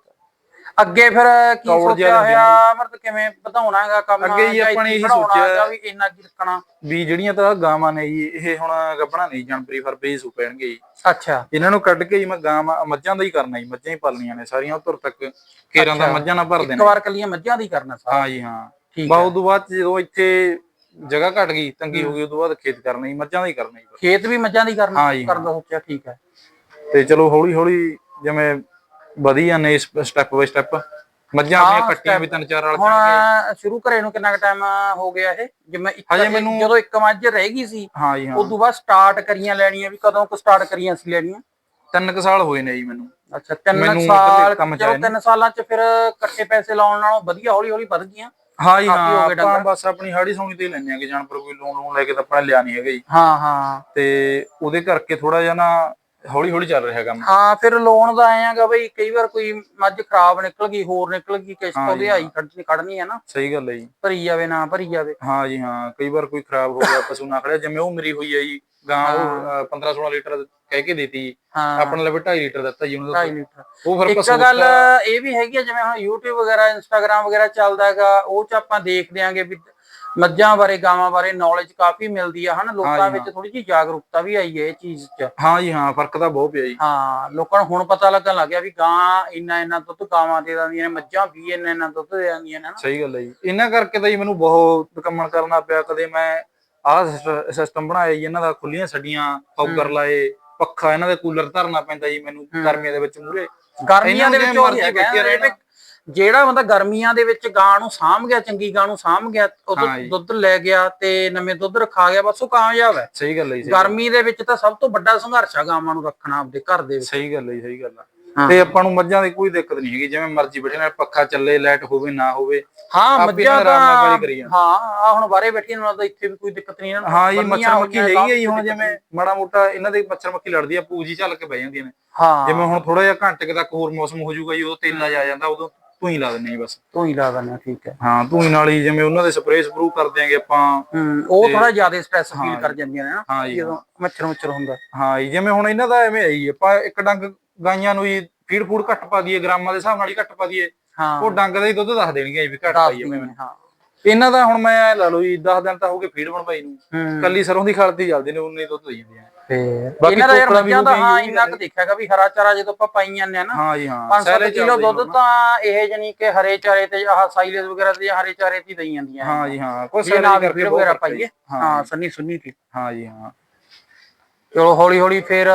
ਅੱਗੇ ਫਿਰ ਕੀ
ਕੌੜ ਜਿਹਾ
ਸੋਚਿਆ ਹੋਇਆ? ਮਰਦ ਕਿਵੇਂ ਵਧਾਉਣਾ ਹੈਗਾ ਕੰਮ?
ਅੱਗੇ ਜਾਂ ਆਪਾਂ ਨੇ ਇਹੀ ਸੋਚਿਆ-
ਵੀ ਇੰਨਾ ਕੀ ਰੱਖਣਾ?
ਵੀ ਜਿਹੜੀਆਂ ਤਾਂ ਗਾਵਾਂ ਨੇ ਜੀ ਇਹ ਹੁਣ ਗੱਭਣਾ ਨਹੀਂ ਜਨਵਰੀ ਫਰਵਰੀ ਸੂ ਪੈਣਗੇ ਜੀ।
ਅੱਛਾ।
ਇਹਨਾਂ ਨੂੰ ਕੱਢ ਕੇ ਜੀ ਮੈਂ ਗਾਵਾਂ ਮੱਝਾਂ ਦਾ ਹੀ ਕਰਨਾ ਜੀ ਮੱਝਾਂ ਹੀ ਪਾਲਣੀਆਂ ਨੇ ਸਾਰੀਆਂ ਉਧਰ ਤੱਕ। ਕੇਰਾਂ ਦਾ। ਮੱਝਾਂ ਨਾਲ ਭਰਦੇ
ਇੱਕ
ਨੇ
ਵਾਰ ਕੱਲੀਆਂ ਮੱਝਾਂ ਦੀ ਕਰਨਾ ਸਾਰਾ?
ਹਾਂ ਜੀ ਹਾਂ।
ਠੀਕ
ਬਾ
ਹੈ।
ਉਦੋਂ ਬਾਅਦ ਜਦੋਂ ਇੱਥੇ ਜਗ੍ਹਾ ਘਟ ਗਈ ਤੰਗੀ ਹੋ ਗਈ ਉਦੋਂ ਬਾਅਦ ਖੇਤ ਕਰਨਾ ਜੀ ਮੱਝਾਂ ਦਾ ਹੀ ਕਰਨਾ ਜੀ।
ਖੇਤ ਵੀ ਮੱਝਾਂ ਦੀ ਕਰਨਾ
ਹਾਂ ਹਾਂ।
ਕਰਨ ਦਾ ਸੋਚਿਆ ਠੀਕ ਹੈ।
ਤੇ ਚਲੋ ਹੌਲੀ ਹੌਲੀ ਜਿਵੇਂ ਵਧੀ ਜਾਂਦੇ ਸਟੈਪ ਬਾਈ ਸਟੈਪ ਮੱਝਾਂ ਆਪਣੀਆਂ ਕੱਟੀਆਂ ਵੀ ਤਿੰਨ ਚਾਰ ਵਾਲ
ਹੁਣ ਸ਼ੁਰੂ ਕਰੇ ਨੂੰ ਕਿੰਨਾ ਕੁ ਟਾਈਮ ਹੋ ਗਿਆ ਇਹ? ਜਿਵੇਂ ਇੱਕ
ਹਜੇ ਮੈਨੂੰ-
ਜਦੋਂ ਇੱਕ ਮੱਝ ਰਹਿ ਗਈ ਸੀ
ਹਾਂ ਜੀ ਹਾਂ।
ਉਦੋਂ ਬਾਅਦ ਸਟਾਰਟ ਕਰੀਆਂ ਲੈਣੀਆਂ ਵੀ ਕਦੋਂ ਕੁ ਸਟਾਰਟ ਕਰੀਆਂ ਸੀ ਲੈਣੀਆਂ?
ਤਿੰਨ ਕੁ ਸਾਲ ਹੋਏ ਨੇ ਜੀ ਮੈਨੂੰ।
ਅੱਛਾ ਤਿੰਨ ਸਾਲ
ਇੱਧਰਲੇ ਕੰਮ ਚ
ਚਲੋ
ਆਏ ਨੇ।
ਤਿੰਨ ਸਾਲਾਂ ਚ ਫਿਰ ਇਕੱਠੇ ਪੈਸੇ ਲਾਉਣ ਨਾਲੋਂ ਵਧੀਆ ਹੌਲੀ ਹੌਲੀ ਵੱਧ ਗਈਆਂ।
ਹਾਂ ਜੀ
ਕਾਫੀ
ਹਾਂ
ਹੋ ਗਏ
ਆਪਾਂ
ਡੰਗਰ।
ਬਸ ਆਪਣੀ ਹਾੜੀ ਸੌਣੀ ਤੇ ਹੀ ਲੈਣੇ ਆਗੇ ਜਾਨਪੁਰ ਕੋਈ ਲੋਨ ਲੋਨ ਲੈ ਕੇ ਤਾਂ ਆਪਾਂ ਨੇ ਲਿਆ ਨਹੀਂ ਹੈਗਾ ਜੀ।
ਹਾਂ ਹਾਂ।
ਤੇ ਉਹਦੇ ਕਰਕੇ ਥੋੜਾ ਜਿਹਾ ਨਾ ਹੌਲੀ ਹੌਲੀ ਚੱਲ ਰਿਹਾ ਕੰਮ।
ਹਾਂ ਫਿਰ ਲੋਨ ਦਾ ਆਏਗਾ ਬਈ ਕਈ ਵਾਰ ਕੋਈ ਮੱਝ ਖਰਾਬ ਨਿਕਲ ਗਈ ਹੋਰ ਨਿਕਲ ਗਈ ਕਿਸ਼ਤ ਉਹਦੀ ਆਈ ਖੜਨੀ ਖੜਨੀ ਹੈ ਨਾ।
ਸਹੀ ਗੱਲ ਹੈ ਜੀ।
ਭਰੀ ਜਾਵੇ ਨਾ ਭਰੀ ਜਾਵੇ।
ਹਾਂ ਜੀ ਹਾਂ। ਕਈ ਵਾਰ ਕੋਈ ਖਰਾਬ ਹੋ ਗਿਆ ਪਸ਼ੂ ਨਾ ਖੜਿਆ ਜਿਵੇਂ ਉਹ ਮੇਰੀ ਹੋਈ ਹੈ ਜੀ ਗਾਂ ਉਹ 15 16 ਲੀਟਰ ਕਹਿ ਕੇ ਦੇਤੀ। ਆਪਣੇ ਲਈ 2.5 ਲੀਟਰ ਦਿੱਤਾ ਜੀ ਉਹਨੂੰ।
2.5 ਲੀਟਰ।
ਉਹ ਫਿਰ
ਇੱਕ ਗੱਲ ਇਹ ਵੀ ਹੈਗੀ ਜਿਵੇਂ ਹੁਣ YouTube ਵਗੈਰਾ Instagram ਵਗੈਰਾ ਚੱਲਦਾ ਹੈਗਾ ਉਹ ਚ ਆਪਾਂ ਦੇਖ ਦਿਆਂਗੇ ਵੀ ਮੱਝਾਂ ਬਾਰੇ ਗਾਵਾਂ ਬਾਰੇ ਨੌਲੇਜ ਕਾਫੀ ਮਿਲਦੀ ਆ ਹਨ? ਲੋਕਾਂ
ਹਾਂ,
ਵਿੱਚ ਥੋੜੀ ਜਿਹੀ ਜਾਗਰੂਕਤਾ ਵੀ ਆਈ ਹੈ ਇਹ ਚੀਜ਼ 'ਚ।
ਹਾਂ ਜੀ ਹਾਂ ਫ਼ਰਕ ਤਾਂ ਬਹੁਤ ਪਿਆ ਜੀ।
ਹਾਂ ਲੋਕਾਂ ਨੂੰ ਹੁਣ ਪਤਾ ਲੱਗਣ ਲੱਗ ਗਿਆ ਵੀ ਗਾਂ ਇੰਨਾ ਇੰਨਾ ਦੁੱਧ ਗਾਵਾਂ ਦੇ ਦਿੰਦੀਆਂ ਨੇ ਮੱਝਾਂ ਵੀ ਇੰਨਾ ਇੰਨਾ ਦੁੱਧ ਦੇ ਦਿੰਦੀਆਂ ਨੇ ਹਨਾ?
ਸਹੀ ਗੱਲ ਹੈ ਜੀ। ਇਹਨਾਂ ਕਰਕੇ ਤਾਂ ਜੀ ਮੈਨੂੰ ਬਹੁਤ ਕੰਮਣ ਕਰਨਾ ਪਿਆ। ਕਦੇ ਮੈਂ ਆਹ ਸਿਸਟਮ ਬਣਾਇਆ ਜੀ ਇਹਨਾਂ ਦਾ ਖੁੱਲੀਆਂ ਛੱਡੀਆਂ ਫੌਗਰ ਲਾਏ ਪੱਖਾ ਇਹਨਾਂ ਦੇ ਕੂਲਰ ਧਰਨਾ ਪੈਂਦਾ ਜੀ ਮੈਨੂੰ ਗਰਮੀਆਂ ਦੇ ਵਿੱਚ ਮੂਰੇ
ਗਰਮੀਆਂ ਦੇ ਵਿੱਚ
ਮਰਜ਼ੀ
ਨਾ, ਜਿਹੜਾ ਬੰਦਾ ਗਰਮੀਆਂ ਦੇ ਵਿੱਚ ਗਾਂ ਨੂੰ ਸਾਂਭ ਗਿਆ ਚੰਗੀ ਗਾਂ ਨੂੰ ਸਾਂਭ ਗਿਆ ਉਹ
ਜੀ।
ਦੁੱਧ ਲੈ ਗਿਆ ਤੇ ਨਵੇਂ ਦੁੱਧ ਰਖਾ ਗਿਆ ਬਸ ਉਹ ਕਾਮਯਾਬ ਹੈ।
ਸਹੀ ਗੱਲ ਹੈ
ਗਰਮੀ ਦੇ ਵਿੱਚ ਤਾਂ ਸਭ ਤੋਂ ਵੱਡਾ ਸੰਘਰਸ਼ ਆ ਗਾਵਾਂ ਨੂੰ ਰੱਖਣਾ ਆਪਦੇ ਘਰ ਦੇ ਵਿੱਚ।
ਸਹੀ ਗੱਲ ਹੈ ਸਹੀ ਗੱਲ
ਹਾਂ।
ਤੇ ਆਪਾਂ ਨੂੰ ਮੱਝਾਂ ਦੀ ਕੋਈ ਦਿੱਕਤ ਨਹੀਂ ਹੈਗੀ ਜਿਵੇਂ ਮਰਜ਼ੀ ਬੈਠੇ ਨਾਲ ਪੱਖਾ ਚੱਲੇ ਲਾਈਟ ਹੋਵੇ ਨਾ ਹੋਵੇ
ਹਾਂ ਮੱਝਾਂ
ਜਾਣ।
ਹਾਂ ਆ ਹੁਣ ਬਾਰੇ ਬੈਠੀ ਨਾਲ ਤਾਂ ਇੱਥੇ ਵੀ ਕੋਈ ਦਿੱਕਤ ਨਹੀਂ ਇਹਨਾਂ ਨੂੰ।
ਹਾਂ
ਬੰਨੀਆਂ
ਮੱਛਰ ਮੱਖੀ ਹੈਗੀ ਹੈ ਜੀ ਹੁਣ ਜਿਵੇਂ ਮਾੜਾ ਮੋਟਾ ਇਹਨਾਂ ਦੇ ਮੱਛਰ ਮੱਖੀ ਲੜਦੀ ਆ ਪੂਜੀ ਝੱਲ ਕੇ ਬਹਿ ਜਾਂਦੀਆਂ ਨੇ।
ਹਾਂ।
ਜਿਵੇਂ ਹੁਣ ਥੋੜਾ ਜਿਹਾ ਘੰਟੇ ਤੱਕ ਹੋਰ ਮੌਸਮ ਹੋ ਜਾਊਗਾ ਜੀ ਉਦੋਂ ਤੇਲਾ ਜਾ ਜਾਂਦਾ ਉਦੋਂ ਧੂਈ ਲਾ ਦਿੰਦੇ ਜੀ ਬਸ।
ਤੂੰ ਹੀ ਲਾ ਦਿੰਦਾ ਠੀਕ ਹੈ।
ਹਾਂ ਧੂਈ ਨਾਲ ਹੀ ਜਿਵੇਂ ਉਹਨਾਂ ਦੇ ਸਪਰੇਅ ਸਪਰੂ ਕਰ ਦਿਆਂਗੇ ਆਪਾਂ
ਹੂੰ ਉਹ
ਤੇ-
ਥੋੜਾ ਜ਼ਿਆਦਾ ਸਟ੍ਰੈਸ ਫੀਲ
ਹਾਂ
ਕਰ ਜਾਂਦੀਆਂ ਨੇ ਨਾ
ਹਾਂ
ਜਦੋਂ ਮੱਛਰ ਮੁੱਛਰ ਹੁੰਦਾ।
ਹਾਂ ਜਿਵੇਂ ਹੁਣ ਇਹਨਾਂ ਦਾ ਐਵੇਂ ਹੈ ਜੀ ਆਪਾਂ ਇੱਕ ਡੰਗ ਗਾਈਆਂ ਨੂੰ ਜੀ ਫੀਡ ਫੂਡ ਘੱਟ ਪਾ ਦਈਏ ਗ੍ਰਾਮਾਂ ਦੇ ਹਿਸਾਬ ਨਾਲ ਹੀ ਘੱਟ ਪਾ ਦਈਏ।
ਹਾਂ।
ਉਹ ਡੰਗ ਦਾ ਹੀ ਦੁੱਧ ਦੱਸ ਦੇਣਗੇ ਵੀ ਘੱਟ ਪਾਈਏ ਮੈਂ
ਹਾਂ।
ਇਹਨਾਂ ਦਾ ਹੁਣ ਮੈਂ ਲਾ ਲਓ ਜੀ 10 ਦਿਨ ਤਾਂ ਹੋ ਗਏ ਫੀਡ ਬਣਵਾਈ ਨੂੰ।
ਹੂੰ।
ਕੱਲੀ ਸਰੋਂ ਦੀ ਖਲ ਤੇ ਹੀ ਚੱਲਦੇ ਨੇ ਉਨੇ ਦੁੱਧ ਦੇਈ ਜਾਂਦੇ ਆ। ਬਾਕੀ
ਇਹਨਾਂ ਦਾ ਯਾਰ ਮੱਝਾਂ ਦਾ
ਹੋ
ਇੰਨਾ ਕੁ ਦੇਖਿਆਗਾ ਵੀ ਹਰਾ ਚਾਰਾ ਜਦੋਂ ਆਪਾਂ ਪਾਈ ਜਾਂਦੇ ਆ ਨਾ
ਹਾਂ ਜੀ ਹਾਂ।
5-7
ਸੈਲੇ
ਕਿਲੋ ਦੁੱਧ। ਤਾਂ ਇਹ ਜਾਨੀ ਕਿ ਹਰੇ ਚਾਰੇ ਤੇ ਆਹ ਸਾਈਲੇਜ ਵਗੈਰਾ ਤੇ ਹਰੇ ਚਾਰੇ ਤੇ ਦਈ ਜਾਂਦੀਆਂ
ਹਾਂ ਜੀ ਹਾਂ। ਕੋਈ
ਜੇ
ਸੈਲੇ
ਨਾਲ
ਕਰਕੇ
ਵਗੈਰਾ। ਪਾਈਏ। ਹਾਂ ਸੰਨੀ ਸੁੰਨੀ ਤੇ।
ਹਾਂ ਜੀ ਹਾਂ।
ਚਲੋ ਹੌਲੀ ਹੌਲੀ ਫਿਰ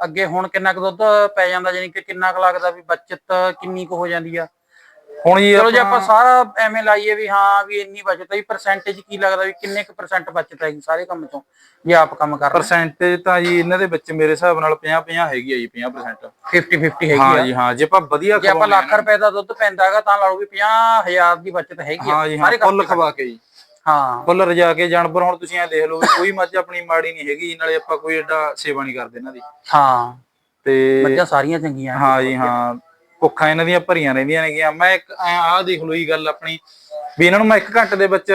ਅੱਗੇ ਹੁਣ ਕਿੰਨਾ ਕੁ ਦੁੱਧ ਪੈ ਜਾਂਦਾ ਜਾਨੀ ਕਿ ਕਿੰਨਾ ਕੁ ਲੱਗਦਾ ਵੀ ਬਚਤ ਕਿੰਨੀ ਕੁ ਹੋ ਜਾਂਦੀ ਆ?
ਹੁਣ ਜੀ
ਚਲੋ ਜੇ ਆਪਾਂ ਸਾਰਾ ਐਵੇਂ ਲਾਈਏ ਵੀ ਹਾਂ ਵੀ ਇੰਨੀ ਬਚਤ ਹੈ ਪਰਸੈਂਟੇਜ ਕੀ ਲੱਗਦਾ ਵੀ ਕਿੰਨੇ ਕੁ ਪਰਸੈਂਟ ਬਚਤ ਹੈਗੀ ਸਾਰੇ ਕੰਮ ਚੋਂ ਜੇ ਆਪ ਕੰਮ ਕਰ
ਪਰਸੈਂਟੇਜ ਤਾਂ ਜੀ ਇਹਨਾਂ ਦੇ ਵਿੱਚ ਮੇਰੇ ਹਿਸਾਬ ਨਾਲ 50 50 ਹੈਗੀ ਆ ਜੀ 50%
50 50 ਹੈਗੀ
ਹਾਂ
ਆ।
ਜੀ ਹਾਂ ਜੇ ਆਪਾਂ ਵਧੀਆ
ਜੇ ਆਪਾਂ ਲੱਖ ਰੁਪਏ ਦਾ ਦੁੱਧ ਪੈਂਦਾ ਹੈਗਾ ਤਾਂ ਲਾ ਲਓ ਵੀ 50000 ਦੀ ਬਚਤ ਹੈਗੀ
ਹਾਂ
ਆ
ਜੀ ਹਾਂ
ਸਾਰੇ ਕੰਮ
ਫੁੱਲ ਖਵਾ ਕੇ ਜੀ।
ਹਾਂ।
ਫੁੱਲ ਰਜਾ ਕੇ ਜਾਨਵਰ ਹੁਣ ਤੁਸੀਂ ਐ ਦੇਖ ਲਓ ਵੀ ਕੋਈ ਮੱਝ ਆਪਣੀ ਮਾੜੀ ਨਹੀਂ ਹੈਗੀ ਨਾਲੇ ਆਪਾਂ ਕੋਈ ਏਡਾ ਸੇਵਾ ਨਹੀਂ ਕਰਦੇ ਇਹਨਾਂ ਦੀ।
ਹਾਂ।
ਤੇ
ਮੱਝਾਂ ਸਾਰੀਆਂ ਚੰਗੀਆਂ
ਹਾਂ ਜੀ ਹਾਂ। ਭੁੱਖਾਂ ਇਹਨਾਂ ਦੀਆਂ ਭਰੀਆਂ ਰਹਿੰਦੀਆਂ ਨੇਗੀਆਂ। ਮੈਂ ਇੱਕ ਆਹ ਦੇਖ ਲਓ ਗੱਲ ਆਪਣੀ ਵੀ ਇਹਨਾਂ ਨੂੰ ਮੈਂ 1 ਘੰਟੇ ਦੇ ਵਿੱਚ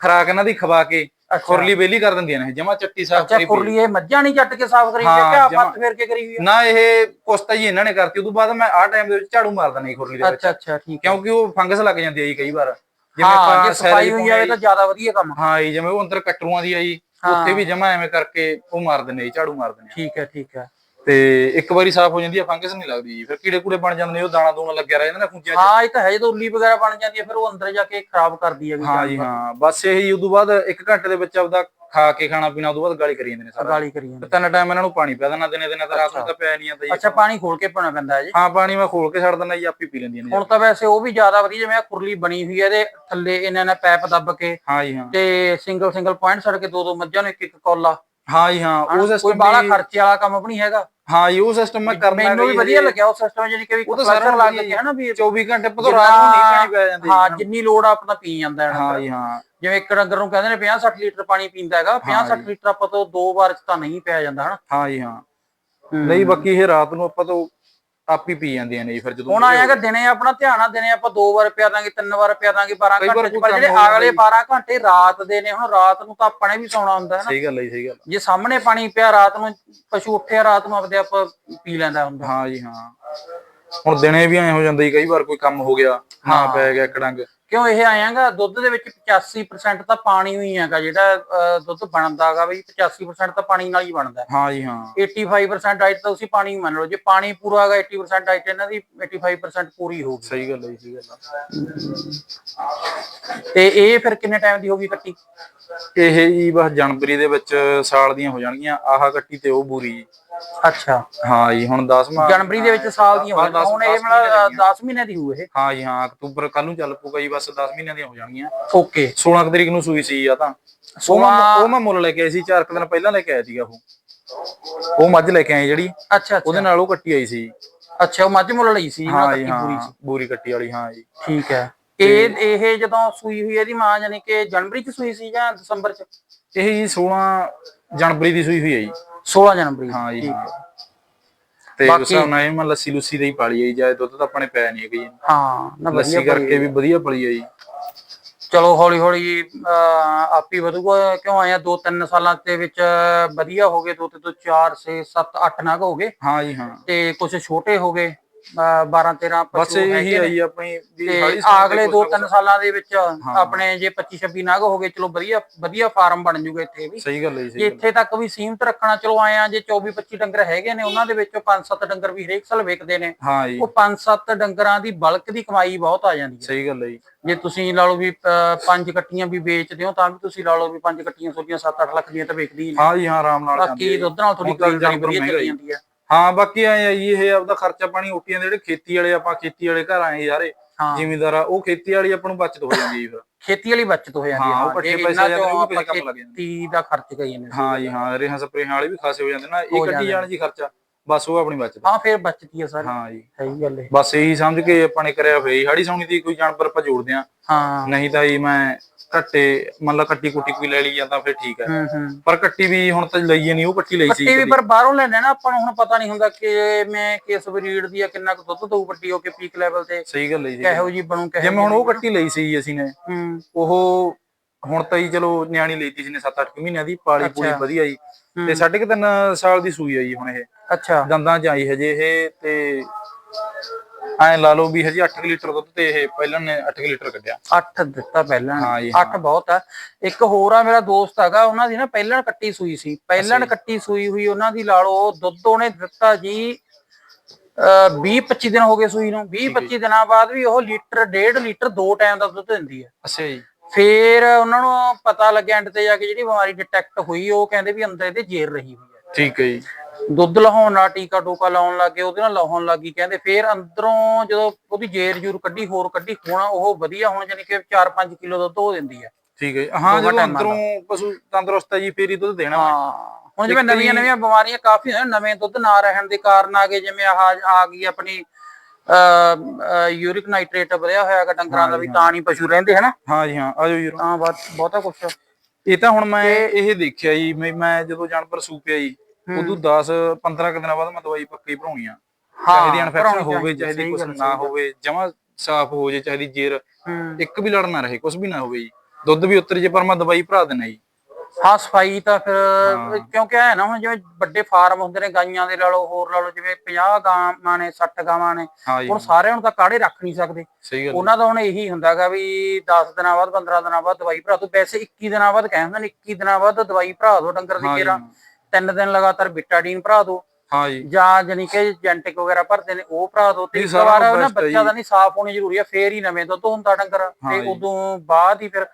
ਖਰਾਕ ਇਹਨਾਂ ਦੀ ਖਵਾ ਕੇ ਖੁਰਲੀ ਵੇਲੀ ਕਰ ਦਿੰਦੀਆਂ ਨੇ ਜਮਾ ਚੱਟੀ ਸਾਫ਼ ਕਰੀ।
ਕੁਰਲੀ ਇਹ ਮੱਝਾਂ ਨਹੀਂ ਚੱਟ ਕੇ ਸਾਫ਼ ਕਰੀ ਕਿ। ਹੱਥ ਫੇਰ ਕੇ ਕਰੀ ਹੋਈ ਆ?
ਨਾ ਇਹ ਕੁਸਤਾ ਜੀ ਇਹਨਾਂ ਨੇ ਕਰਤੀ ਉਦੋਂ ਬਾਅਦ ਮੈਂ ਆਹ ਟਾਈਮ ਦੇ ਵਿੱਚ ਝਾੜੂ ਮਾਰ ਦਿੰਦਾ ਜੀ ਖੁਰਲੀ ਦੇ ਵਿੱਚ।
ਅੱਛਾ ਅੱਛਾ ਠੀਕ
ਕਿਉਂਕਿ ਉਹ ਫੰਗਸ ਲੱਗ ਜਾਂਦੀ ਹੈ ਜੀ ਕਈ ਵਾਰ।
ਹਾਂ ਜੇ
ਸੈਲਰੀ
ਸਫ਼ਾਈ ਹੋਈ ਜਾਵੇ ਤਾਂ ਜ਼ਿਆਦਾ ਵਧੀਆ ਕੰਮ।
ਹਾਂ ਜੀ ਜਿਵੇਂ ਉਹ ਅੰਦਰ ਕਟਰੂਆਂ ਦੀ ਆਈ ਉੱਥੇ ਵੀ ਜਮਾ ਐਵੇਂ ਕਰਕੇ ਉਹ ਮਾਰ ਦਿੰਦੇ ਝਾੜੂ ਮਾਰ ਦਿੰਦੇ ਆ।
ਠੀਕ ਹੈ ਠੀਕ ਹੈ।
ਤੇ ਇੱਕ ਵਾਰੀ ਸਾਫ਼ ਹੋ ਜਾਂਦੀ ਹੈ ਫੰਗਸ ਨਹੀਂ ਲੱਗਦੀ ਫਿਰ ਕੀੜੇ ਕੂੜੇ ਬਣ ਜਾਂਦੇ ਨੇ ਉਹ ਦਾਣਾ ਦੂਣਾ ਲੱਗਿਆ ਰਹਿ ਜਾਂਦਾ ਨਾ ਖੁੰਝਿਆਂ 'ਚ।
ਹਾਂ ਇਹ ਤਾਂ ਹੈ ਜਦੋਂ ਉੱਲੀ ਵਗੈਰਾ ਬਣ ਜਾਂਦੀ ਹੈ ਫਿਰ ਉਹ ਅੰਦਰ ਜਾ ਕੇ ਖਰਾਬ ਕਰਦੀ ਹੈ
ਹਾਂ ਜੀ ਹਾਂ। ਬਸ ਇਹੀ ਉਦੋਂ ਬਾਅਦ 1 ਘੰਟੇ ਦੇ ਵਿੱਚ ਆਪਦਾ ਖਾ ਕੇ ਖਾਣਾ ਪੀਣਾ ਉਦੋਂ ਬਾਅਦ ਗਾਲੀ ਕਰੀ ਜਾਂਦੇ ਨੇ ਸਾਰਾ
ਗਾਲੀ ਕਰੀ ਜਾਂਦੀ
ਤੇ ਤਿੰਨ ਟਾਈਮ ਇਹਨਾਂ ਨੂੰ ਪਾਣੀ ਪਿਆ ਦੇਣਾ ਦਿਨੇ ਦਿਨੇ ਤਾਂ ਰਾਤ ਨੂੰ ਤਾਂ ਪਿਆ ਨਹੀਂ ਆਉਂਦਾ ਜੀ
ਅੱਛਾ ਪਾਣੀ ਖੋਲ ਕੇ ਪਾਉਣਾ ਪੈਂਦਾ ਹੈ ਜੀ।
ਹਾਂ ਪਾਣੀ ਮੈਂ ਖੋਲ ਕੇ ਛੱਡ ਦਿੰਦਾ ਜੀ ਆਪੇ ਪੀ ਲੈਂਦੀਆਂ ਨੇ
ਹੁਣ ਤਾਂ ਵੈਸੇ ਉਹ ਵੀ ਜ਼ਿਆਦਾ ਵਧੀਆ ਜਿਵੇਂ ਕੁਰਲੀ ਬਣੀ ਹੋਈ ਹੈ ਇਹਦੇ ਥੱਲੇ ਇਹਨਾਂ ਨੇ ਪੈਪ ਦੱਬ ਕੇ
ਹਾਂ ਜੀ ਹਾਂ।
ਤੇ ਸਿੰਗਲ ਸਿੰਗਲ ਪੁਆਇੰਟ ਛੱਡ ਕੇ ਦੋ ਦੋ ਮੱਝਾਂ ਨੂੰ ਇੱਕ ਇੱਕ ਕੋਲਾ
ਹਾਂ ਜੀ ਹਾਂ। ਉਹ
ਕੋਈ
ਸਿਸਟਮ
ਬਾਹਲਾ ਖਰਚੇ ਵਾਲਾ ਕੰਮ ਵੀ ਨਹੀਂ ਹੈਗਾ।
ਹਾਂ ਜੀ ਉਹ ਸਿਸਟਮ ਮੈਂ ਕਰਨਾ
ਮੈਨੂੰ ਵੀ ਵਧੀਆ ਲੱਗਿਆ ਉਹ ਸਿਸਟਮ ਜਿਹੜੀ ਕਿ ਵੀ
ਉਹ ਤਾਂ ਸਾਰਾ
ਲੱਗ ਹਨਾ ਵੀ
24 ਘੰਟੇ ਪਤਾ ਰਾਤ ਨੂੰ ਨਹੀਂ ਪਾਣੀ ਪੈ ਜਾਂਦੀ
ਹਾਂ ਜਿੰਨੀ ਲੋੜ ਆ ਆਪਣਾ ਪੀ ਜਾਂਦਾ ਹੈ
ਹਾਂ ਜੀ ਹਾਂ।
ਜਿਵੇਂ ਇੱਕ ਡੰਗਰ ਨੂੰ ਕਹਿੰਦੇ ਨੇ 50 60 ਲੀਟਰ ਪਾਣੀ ਪੀਂਦਾ ਹੈਗਾ 50 60 ਲੀਟਰ ਆਪਾਂ ਤੋਂ ਦੋ ਵਾਰ ਚ ਤਾਂ ਨਹੀਂ ਪਿਆ ਜਾਂਦਾ ਹਨਾ।
ਹਾਂ ਜੀ ਹਾਂ। ਨਹੀਂ ਬਾਕੀ ਇਹ ਰਾਤ ਨੂੰ ਆਪਾਂ ਤੋਂ ਆਪ ਹੀ ਪੀ ਜਾਂਦੀਆਂ ਨੇ ਜੀ ਫਿਰ ਜਦੋਂ
ਹੁਣ ਆਇਆ ਕਿ ਦਿਨੇ ਆਪਣਾ ਧਿਆਨ ਆ ਦਿਨੇ ਆਪਾਂ ਦੋ ਵਾਰ ਪਿਆ ਦਾਂਗੇ ਤਿੰਨ ਵਾਰ ਪਿਆ ਦਾਂਗੇ 12
ਕਈ ਵਾਰ
ਘੰਟੇ ਚ ਪਰ ਜਿਹੜੇ ਅਗਲੇ
ਜੀ।
12 ਘੰਟੇ ਰਾਤ ਦੇ ਨੇ ਹੁਣ ਰਾਤ ਨੂੰ ਤਾਂ ਆਪਾਂ ਨੇ ਵੀ ਸੌਣਾ ਹੁੰਦਾ ਹੈ ਨਾ।
ਸਹੀ ਗੱਲ ਹੈ ਜੀ, ਸਹੀ ਗੱਲ
ਜੇ ਸਾਹਮਣੇ ਪਾਣੀ ਪਿਆ ਰਾਤ ਨੂੰ ਪਸ਼ੂ ਉੱਠਿਆ ਰਾਤ ਨੂੰ ਆਪਦੇ ਆਪ ਪੀ ਲੈਂਦਾ ਹੁੰਦਾ।
ਹਾਂ ਜੀ ਹਾਂ। ਹੁਣ ਦਿਨੇ ਵੀ ਐ ਹੋ ਜਾਂਦਾ ਜੀ ਕਈ ਵਾਰ ਕੋਈ ਕੰਮ ਹੋ ਗਿਆ ਨਾ ਪੈ ਗਿਆ ਇੱਕ ਡੰਗ।
ਕਿਉਂ ਇਹ ਆਇਆਗਾ? ਦੁੱਧ ਦੇ ਵਿੱਚ 85% ਤਾਂ ਪਾਣੀ ਹੀ ਹੈਗਾ ਜਿਹੜਾ ਦੁੱਧ ਬਣਦਾ ਹੈਗਾ ਬਈ 85% ਤਾਂ ਪਾਣੀ ਨਾਲ ਹੀ ਬਣਦਾ ਹੈ।
ਜੀ ਹਾਂ।
85% ਡਾਈਟ ਤਾਂ ਤੁਸੀਂ ਪਾਣੀ ਹੀ ਮੰਨ ਲਓ ਜੇ ਪਾਣੀ ਪੂਰਾ ਹੈਗਾ 80% ਡਾਈਟ ਇਹਨਾਂ ਦੀ 85% ਪੂਰੀ ਹੋਊਗੀ
ਸਹੀ ਗੱਲ ਹੈ ਜੀ, ਗੱਲ
ਤੇ ਇਹ ਫਿਰ ਕਿੰਨੇ ਟਾਈਮ ਦੀ ਹੋਗੀ ਕੱਟੀ?
ਇਹ ਜੀ ਬਸ ਜਨਵਰੀ ਦੇ ਵਿੱਚ ਸਾਲ ਦੀਆਂ ਹੋ ਜਾਣਗੀਆਂ ਆਹ ਕੱਟੀ ਤੇ ਉਹ ਬੂਰੀ ਜੀ।
ਅੱਛਾ।
ਹਾਂ ਜੀ ਹੁਣ 10ਵਾਂ
ਜਨਵਰੀ ਦੇ ਵਿੱਚ ਸਾਲ ਦੀਆਂ ਹੋ
ਹਾਂ,
ਗਈਆਂ
ਦਸ-
ਹੁਣ ਇਹ ਮਤਲਬ
ਦੀਆਂ।
10 ਮਹੀਨੇ ਦੀ ਹੋਊ ਇਹ।
ਹਾਂ ਜੀ ਹਾਂ ਅਕਤੂਬਰ ਕੱਲ ਨੂੰ ਚੱਲ ਪੂਗਾ ਜੀ ਬਸ 10 ਮਹੀਨਿਆਂ ਦੀਆਂ ਹੋ ਜਾਣਗੀਆਂ।
ਓਕੇ।
16 ਕੁ ਤਰੀਕ ਨੂੰ ਸੂਈ ਸੀ ਆ ਤਾਂ। ਉਹ ਮੈਂ ਮੁੱਲ ਲੈ ਕੇ ਆਈ ਸੀ ਚਾਰ ਕੁ ਦਿਨ ਪਹਿਲਾਂ ਲੈ ਕੇ ਆਇਆ ਸੀਗਾ ਉਹ। ਉਹ ਮੱਝ ਲੈ ਕੇ ਆਏ ਜਿਹੜੀ।
ਅੱਛਾ
ਉਹਦੇ ਨਾਲ ਉਹ ਕੱਟੀ ਆਈ ਸੀ।
ਅੱਛਾ ਉਹ ਮੱਝ ਮੁੱਲ ਲਈ ਸੀ ਨਾ ਕੱਟੀ ਪੂਰੀ ਸੀ।
ਬੂਰੀ ਕੱਟੀ ਵਾਲੀ ਹਾਂ ਜੀ।
ਠੀਕ ਹੈ। ਇਹ ਇਹ ਜਦੋਂ ਸੂਈ ਹੋਈ ਇਹਦੀ ਮਾਂ ਯਾਨੀ ਕਿ ਜਨਵਰੀ ਚ ਸੂਈ ਸੀ ਜਾਂ ਦਸੰਬਰ ਚ?
ਇਹ ਜੀ 16 ਜਨਵਰੀ ਦੀ ਸੂਈ ਹੋਈ ਹੈ ਜੀ।
16 ਜਨਵਰੀ।
ਹਾਂ ਜੀ ਹਾਂ। ਤੇ ਉਸ
ਬਾਕੀ-
ਨਾਲ ਇਹ ਮੈਂ ਲੱਸੀ ਲੁੱਸੀ ਦੇ ਹੀ ਪਾਲੀ ਹੈ ਜੀ ਜਾਏ ਦੁੱਧ ਤਾਂ ਆਪਣੇ ਪੈ ਨਹੀਂ ਹੈਗੀ ਜੀ।
ਹਾਂ ਨਾ ਵਧੀਆ
ਲੱਸੀ ਕਰਕੇ ਵੀ ਵਧੀਆ ਪਲੀ ਹੈ ਜੀ।
ਚਲੋ ਹੌਲੀ ਹੌਲੀ ਆਪ ਹੀ ਵਧੂਗਾ। ਕਿਉਂ ਆਇਆ ਦੋ ਤਿੰਨ ਸਾਲਾਂ ਦੇ ਵਿੱਚ ਵਧੀਆ ਹੋ ਗਏ। ਦੋ ਤੇ ਤੋਂ 4 6 7 8 ਨਗ ਹੋ ਗਏ।
ਹਾਂ ਜੀ ਹਾਂ।
ਤੇ ਕੁਝ ਛੋਟੇ ਹੋ ਗਏ। 12 13
ਬਸ
ਪਸ਼ੂ
ਇਹੀ। ਜੀ ਆਪਣੀ ਵੀ
ਅਗਲੇ
ਤੇ
ਦੋ
ਕੁਛ।
ਤਿੰਨ ਸਾਲਾਂ ਦੇ ਵਿੱਚ ਆਪਣੇ ਜੇ 25 26 ਨਗ ਹੋ ਗਏ ਚਲੋ ਵਧੀਆ ਵਧੀਆ ਫਾਰਮ ਬਣ ਜੂਗਾ ਇੱਥੇ ਵੀ।
ਸਹੀ ਗੱਲ ਹੈ ਜੀ ਸਹੀ
ਜੇ
ਗੱਲ
ਇੱਥੇ ਤੱਕ ਵੀ ਸੀਮਤ ਰੱਖਣਾ ਚਲੋ ਆਏ ਆ ਜੇ 24 25 ਡੰਗਰ ਹੈਗੇ ਨੇ ਉਹਨਾਂ ਦੇ ਵਿੱਚੋਂ 5-7 ਡੰਗਰ ਵੀ ਹਰੇਕ ਸਾਲ ਵਿਕਦੇ ਨੇ। ਉਹ 5-7 ਡੰਗਰਾਂ ਦੀ ਬਲਕ ਦੀ ਕਮਾਈ ਬਹੁਤ ਆ ਜਾਂਦੀ ਹੈ।
ਸਹੀ ਗੱਲ ਹੈ ਜੀ।
ਜੇ ਤੁਸੀਂ ਲਾ ਲਓ ਵੀ ਪੰਜ ਕੱਟੀਆਂ ਵੀ ਵੇਚਦੇ ਹੋ ਤਾਂ ਵੀ ਤੁਸੀਂ ਲਾ ਲਓ ਵੀ ਪੰਜ ਕੱਟੀਆਂ ਸੋਚੀਆਂ 7-8 ਲੱਖ ਦੀਆਂ ਤਾਂ ਵਿਕਦੀ ਹੀ ਨੇ
ਹਾਂ ਜੀ ਹਾਂ ਆਰਾਮ ਨਾਲ ਜਾਂਦੀ ਹੈ
ਬਾਕੀ। ਦੁੱਧ ਨਾਲ ਖਰੀਦਦਾਰੀ ਵਧੀਆ ਚੱਲੀ। ਜਾਂਦੀ ਹੈ।
ਹਾਂ ਬਾਕੀ ਐ ਆ ਜੀ ਇਹ ਆਪਦਾ ਖਰਚਾ ਪਾਣੀ ਓਟੀਆਂ ਦੇ ਜਿਹੜੇ ਖੇਤੀ ਵਾਲੇ ਆਪਾਂ ਖੇਤੀ ਵਾਲੇ ਘਰ ਆਏ ਯਾਰੇ
ਹਾਂ।
ਜ਼ਿਮੀਂਦਾਰ ਆ ਉਹ ਖੇਤੀ ਵਾਲੀ ਆਪਾਂ ਨੂੰ ਬਚਤ ਹੋ ਜਾਂਦੀ ਹੈ ਫਿਰ।
ਖੇਤੀ ਵਾਲੀ ਬਚਤ ਹੋ ਜਾਂਦੀ ਹੈ
ਹਾਂ, ਇਕੱਠੇ ਪੈਸੇ ਆ ਜਾਂਦੇ ਉਹ ਪੈਸੇ ਕੰਮ ਲੱਗ ਜਾਂਦੇ
ਖੇਤੀ ਦਾ ਖਰਚ ਗਈ ਨੇ।
ਹਾਂ ਜੀ ਹਾਂ ਰੇਹਾਂ ਸਪਰੇਹਾਂ ਵਾਲੇ ਵੀ ਖਾਸੇ ਹੋ ਜਾਂਦੇ ਨਾ ਇਹ ਕੱਢੀ
ਜਾਂਦੇ
ਜਾਣ ਜੀ ਖਰਚਾ ਬਸ ਉਹ ਆਪਣੀ ਬਚਤ
ਹਾਂ ਫਿਰ ਬਚਤੀ ਹੈ ਸਾਰੀ।
ਹਾਂ ਜੀ।
ਸਹੀ ਗੱਲ ਹੈ
ਬਸ ਇਹੀ ਸਮਝ ਕੇ ਆਪਾਂ ਨੇ ਕਰਿਆ ਹੋਇਆ ਹਾੜੀ ਸੌਣੀ ਦੀ ਕੋਈ ਜਾਨਵਰ ਆਪਾਂ ਜੋੜਦੇ ਆ।
ਹਾਂ।
ਨਹੀਂ ਤਾਂ ਜੀ ਮੈਂ ਕੱਟੇ ਮੰਨ ਲਾ ਕੱਟੀ ਕੁੱਟੀ ਕੋਈ ਲੈ ਲਈ ਜਾਂ ਤਾਂ ਫਿਰ ਠੀਕ ਹੈ।
ਹੂੰ ਹੂੰ।
ਪਰ ਕੱਟੀ ਵੀ ਹੁਣ ਤਾਂ ਲਈਏ ਨਹੀਂ ਉਹ ਕੱਟੀ ਲਈ ਸੀ
ਪੱਟੀ ਵੀ ਪਰ ਬਾਹਰੋਂ ਲੈਣੇ ਨਾ ਆਪਾਂ ਨੂੰ ਹੁਣ ਪਤਾ ਨਹੀਂ ਹੁੰਦਾ ਕਿ ਮੈਂ ਕਿਸ ਬਰੀਡ ਦੀ ਆ ਕਿੰਨਾ ਕੁ ਦੁੱਧ ਦਊ ਪੱਟੀ ਹੋ ਕੇ ਪੀਕ ਲੈਵਲ ਤੇ।
ਸਹੀ ਗੱਲ ਹੈ ਜੀ।
ਕਿਹੋ ਜੀ ਬਣੂ ਕਿਹੋ
ਜਿਵੇਂ ਹੁਣ ਉਹ ਕੱਟੀ ਲਈ ਸੀ ਅਸੀਂ ਨੇ ਉਹ ਹੁਣ ਤਾਂ ਹੀ ਚਲੋ ਨਿਆਣੀ ਲਈਤੀ ਸੀ ਨੇ 7-8 ਮਹੀਨਿਆਂ ਦੀ ਪਾਲੀ ਪੂਰੀ। ਵਧੀਆ ਜੀ। ਤੇ ਸਾਢੇ ਕੁ ਤਿੰਨ ਸਾਲ ਦੀ ਸੂਈ ਆ ਜੀ ਹੁਣ ਇਹ।
ਅੱਛਾ।
ਦੰਦਾਂ ਚ ਆਈ ਹਜੇ ਇਹ ਤੇ ਐ ਲਾ ਲਓ ਵੀ ਹਜੇ 8 ਲੀਟਰ ਦੁੱਧ ਤੇ ਇਹ ਪਹਿਲਾਂ ਨੇ 8 ਲੀਟਰ ਕੱਢਿਆ।
8 ਦਿੱਤਾ ਪਹਿਲਾਂ
ਹਾਂ ਜੀ, ਹਾਂ।
8 ਬਹੁਤ ਆ। ਇੱਕ ਹੋਰ ਆ ਮੇਰਾ ਦੋਸਤ ਹੈਗਾ ਉਹਨਾਂ ਦੀ ਨਾ ਪਹਿਲਾਂ ਕੱਟੀ ਸੂਈ ਸੀ। ਪਹਿਲਾਂ ਕੱਟੀ ਸੂਈ ਹੋਈ ਉਹਨਾਂ ਦੀ ਲਾ ਲਓ ਦੁੱਧ ਉਹਨੇ ਦਿੱਤਾ ਜੀ 20 25 ਦਿਨ ਹੋ ਗਏ ਸੂਈ ਨੂੰ। 20 25 ਦਿਨਾਂ ਬਾਅਦ ਵੀ ਉਹ ਲੀਟਰ ਡੇਢ ਲੀਟਰ ਦੋ ਟਾਈਮ ਦਾ ਦੁੱਧ ਦਿੰਦੀ ਹੈ
ਅੱਛਾ ਜੀ।
ਫੇਰ ਉਹਨਾਂ ਨੂੰ ਪਤਾ ਲੱਗਿਆ ਐਂਡ ਤੇ ਜਾ ਕੇ ਜਿਹੜੀ ਬਿਮਾਰੀ ਡਿਟੈਕਟ ਹੋਈ ਉਹ ਕਹਿੰਦੇ ਵੀ ਅੰਦਰ ਇਹਦੇ ਜੇਰ ਰਹੀ ਹੋਈ ਹੈ
ਠੀਕ ਹੈ ਜੀ।
ਦੁੱਧ ਲਾਉਣ ਨਾਲ ਟੀਕਾ ਟੋਕਾ ਲਾਉਣ ਲੱਗੇ ਉਹਦੇ ਨਾਲ ਲਾਉਣ ਲੱਗੀ ਕਹਿੰਦੇ ਫੇਰ ਅੰਦਰੋਂ ਜਦੋਂ ਉਹਦੀ ਜੇਰ ਜੂਰ ਕੱਢੀ ਹੋਰ ਕੱਢੀ ਹੁਣ ਉਹ ਵਧੀਆ ਹੁਣ ਜਾਨੀ ਕਿ 4-5 ਕਿਲੋ ਦੁੱਧ ਹੋ ਦਿੰਦੀ ਹੈ।
ਠੀਕ ਹੈ। ਹਾਂ ਜਦੋਂ। ਅੰਦਰੋਂ ਪਸ਼ੂ ਤੰਦਰੁਸਤ ਹੈ ਜੀ ਫੇਰ ਹੀ ਦੁੱਧ ਦੇਣਾ
ਹਾਂ। ਹੁਣ ਜਿਵੇਂ
ਹੀ-
ਨਵੀਆਂ ਨਵੀਆਂ ਬਿਮਾਰੀਆਂ ਕਾਫੀ ਨਵੇਂ ਦੁੱਧ ਨਾ ਰਹਿਣ ਦੇ ਕਾਰਨ ਆ ਗਏ ਜਿਵੇਂ ਆਹ ਆ ਗਈ ਆਪਣੀ ਯੂਰਿਕ ਨਾਈਟ੍ਰੇਟ ਵਧਿਆ ਹੋਇਆ ਹੈਗਾ ਡੰਗਰਾਂ ਦਾ ਵੀ ਤਾਂ ਨਹੀਂ ਪਸ਼ੂ ਰਹਿੰਦੇ ਹਨਾ?
ਹਾਂ ਜੀ ਹਾਂ ਆਜੋ ਜੀ।
ਤਾਂ ਬਹੁਤ ਬਹੁਤਾ ਕੁਛ
ਇਹ ਤਾਂ ਹੁਣ ਮੈਂ ਇਹ ਦੇਖਿਆ ਜੀ ਮੈਂ ਮੈਂ ਜਦੋਂ ਜਾਨਵਰ ਸੂਪਿਆ ਜੀ ਉਦੋਂ 10 15 ਕੁ ਦਿਨਾਂ ਬਾਅਦ ਮੈਂ ਦਵਾਈ ਪੱਕੀ ਭਰਾਉਣੀ ਆ। ਚਾਹੇ ਦੀ ਇਨਫੈਕਸ਼ਨ ਹੋਵੇ ਚਾਹੇ ਦੀ
ਗੱਲ,
ਨਾ ਹੋਵੇ ਜਮਾ ਸਾਫ਼ ਹੋ ਜੇ ਚਾਹੇ ਦੀ ਜੇਰ ਇੱਕ ਵੀ ਲੜ ਨਾ ਰਹੇ ਕੁਛ ਵੀ ਨਾ ਹੋਵੇ ਜੀ। ਦੁੱਧ ਵੀ ਉਤਰ ਜੇ ਪਰ ਮੈਂ ਦਵਾਈ ਭਰਾ ਦੇਣਾ ਜੀ।
ਹਾਂ ਸਫ਼ਾਈ ਤਾਂ ਫਿਰ ਕਿਉਂਕਿ ਹੈ ਨਾ ਹੁਣ ਜਿਵੇਂ ਵੱਡੇ ਫਾਰਮ ਹੁੰਦੇ ਨੇ ਗਾਈਆਂ ਦੇ ਲਾ ਲਓ ਹੋਰ ਲਾ ਲਓ ਜਿਵੇਂ 50 ਗਾਵਾਂ ਨੇ 60 ਗਾਵਾਂ ਨੇ ਹੁਣ ਸਾਰਿਆਂ ਨੂੰ ਤਾਂ ਕਾੜੇ ਰੱਖ ਨਹੀਂ ਸਕਦੇ। ਉਹਨਾਂ ਦਾ ਹੁਣ ਇਹੀ ਹੁੰਦਾਗਾ ਵੀ 10 ਦਿਨਾਂ ਬਾਅਦ 15 ਦਿਨਾਂ ਬਾਅਦ ਦਵਾਈ ਭਰਾ ਦੋ ਵੈਸੇ 21 ਦਿਨਾਂ ਬਾਅਦ ਕਹਿੰਦੇ ਨੇ 21 ਦਿਨਾਂ ਬਾਅਦ ਦਵਾਈ ਭਰਾ ਦੋ ਡੰਗਰ ਦੀ ਕੇਰਾ ਤਿੰਨ ਦਿਨ ਲਗਾਤਾਰ ਬਿਟਾਡੀਨ ਭਰਾ ਦੋ।
ਹਾਂ ਜੀ।
ਜਾਂ ਜਾਨੀ ਕਿ ਜੈਂਟਿਕ ਵਗੈਰਾ ਭਰਦੇ ਨੇ ਉਹ ਭਰਾ ਦੋ। ਤੇ ਇੱਕ ਵਾਰ ਨਾ
ਹੈ
ਬੱਚਾ ਦਾ ਨਹੀਂ ਸਾਫ਼ ਹੋਣੀ ਜ਼ਰੂਰੀ ਆ ਫੇਰ ਹੀ ਨਵੇਂ ਦੁੱਧ ਹੁੰਦਾ ਡੰਗਰ। ਤੇ। ਉਦੋਂ ਬਾਅਦ ਹੀ ਫਿਰ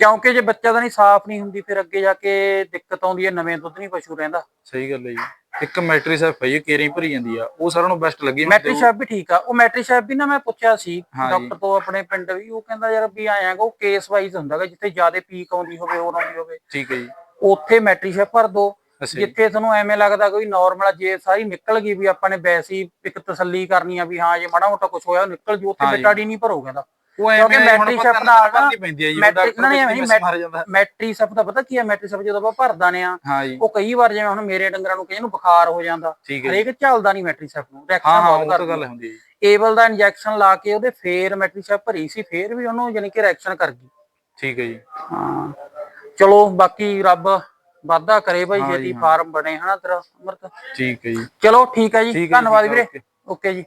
ਕਿਉਂਕਿ ਜੇ ਬੱਚਾ ਦਾ ਨਹੀਂ ਸਾਫ਼ ਨਹੀਂ ਹੁੰਦੀ ਫਿਰ ਅੱਗੇ ਜਾ ਕੇ ਦਿੱਕਤ ਆਉਂਦੀ ਹੈ ਨਵੇਂ ਦੁੱਧ ਨਹੀਂ ਪਸ਼ੂ ਰਹਿੰਦਾ।
ਸਹੀ ਗੱਲ ਹੈ ਜੀ। ਇੱਕ ਮੈਟ੍ਰਿਸ ਐਫ ਹੈ ਕੇਰੀ ਭਰੀ ਜਾਂਦੀ ਆ। ਉਹ ਸਾਰਿਆਂ ਨੂੰ ਬੈਸਟ ਲੱਗੀ ਮੈਨੂੰ
ਮੈਟ੍ਰਿਕ ਸ਼ੈਪ ਵੀ ਠੀਕ ਆ। ਉਹ ਮੈਟ੍ਰਿਕ ਸ਼ੈਪ ਵੀ ਨਾ ਮੈਂ ਪੁੱਛਿਆ ਸੀ
ਹਾਂ।
ਡਾਕਟਰ ਤੋਂ ਆਪਣੇ ਪਿੰਡ ਵੀ ਉਹ ਕਹਿੰਦਾ ਯਾਰ ਵੀ ਆਇਆਗਾ ਉਹ ਕੇਸ ਵਾਈਜ਼ ਹੁੰਦਾਗਾ ਜਿੱਥੇ ਜ਼ਿਆਦਾ ਪੀਕ ਆਉਂਦੀ ਹੋਵੇ ਹੋਰ ਆਉਂਦੀ ਹੋਵੇ।
ਠੀਕ ਹੈ ਜੀ।
ਉੱਥੇ ਮੈਟ੍ਰਿਕ ਸ਼ੈਪ ਭਰ ਦੋ। ਜਿੱਥੇ ਤੁਹਾਨੂੰ ਐਵੇਂ ਲੱਗਦਾ ਕੋਈ ਨਾਰਮਲ ਜੇ ਸਾਰੀ ਨਿਕਲ ਗਈ ਵੀ ਆਪਾਂ ਨੇ ਵੈਸੇ ਇੱਕ ਤਸੱਲੀ ਕਰਨੀ ਆ ਵੀ ਹਾਂ ਜੇ ਮਾੜਾ ਮੋਟਾ ਕੁਝ ਹੋਇਆ ਨਿਕਲ ਜੂ ਉੱਥੇ। ਬੇਟਾਡੀ ਨਹੀਂ ਭਰੋਗੇ ਦਾ
ਉਹ ਐਵੇਂ ਹੁਣ
ਮੈਟ੍ਰਿਕ
ਪਤਾ
ਸ਼ੈਪ
ਨਾ
ਨਾਲ
ਪੈਂਦੀ ਹੈ ਜੀ ਡਾਕਟਰ
ਨਹੀਂ
ਨਹੀਂ
ਐਵੇਂ
ਮਾਰ ਜਾਂਦਾ।
ਮੈਟ੍ਰਿਕ ਸ਼ੈਪ ਦਾ ਪਤਾ ਕੀ ਹੈ ਮੈਟ੍ਰਿਕ ਸ਼ੈਪ ਜਦੋਂ ਆਪਾਂ ਭਰਦਾ ਨੇ ਆ ਉਹ ਕਈ ਵਾਰ ਜਿਵੇਂ ਹੁਣ ਮੇਰੇ ਡੰਗਰਾਂ ਨੂੰ ਕਈ ਨੂੰ ਬੁਖਾਰ ਹੋ ਜਾਂਦਾ ਹਰੇਕ ਚੱਲਦਾ ਨਹੀਂ ਮੈਟ੍ਰਿਕ ਸ਼ੈਪ ਨੂੰ ਰਿਐਕਸ਼ਨ ਬਹੁਤ
ਉਹ ਤਾਂ
ਕਰਦੀ
ਗੱਲ ਹੁੰਦੀ ਹੈ
ਏਬਲ ਦਾ ਇੰਜੈਕਸ਼ਨ ਲਾ ਕੇ ਉਹਦੇ ਫੇਰ ਮੈਟ੍ਰਿਕ ਸ਼ੈਪ ਭਰੀ ਸੀ ਫੇਰ ਵੀ ਉਹਨੂੰ ਯਾਨੀ ਕਿ ਰਿਐਕਸ਼ਨ ਕਰ ਗਈ।
ਠੀਕ ਹੈ ਜੀ।
ਹਾਂ। ਚਲੋ ਬਾਕੀ ਰੱਬ ਵਾਧਾ ਕਰੇ ਭਾਈ
ਹਾਂ।
ਫਾਰਮ ਬਣੇ ਹਨਾ ਤੇਰਾ ਅਮਰਤ
ਠੀਕ ਹੈ ਜੀ
ਚਲੋ ਠੀਕ ਹੈ ਜੀ ਧੰਨਵਾਦ ਵੀਰੇ। ਓਕੇ ਜੀ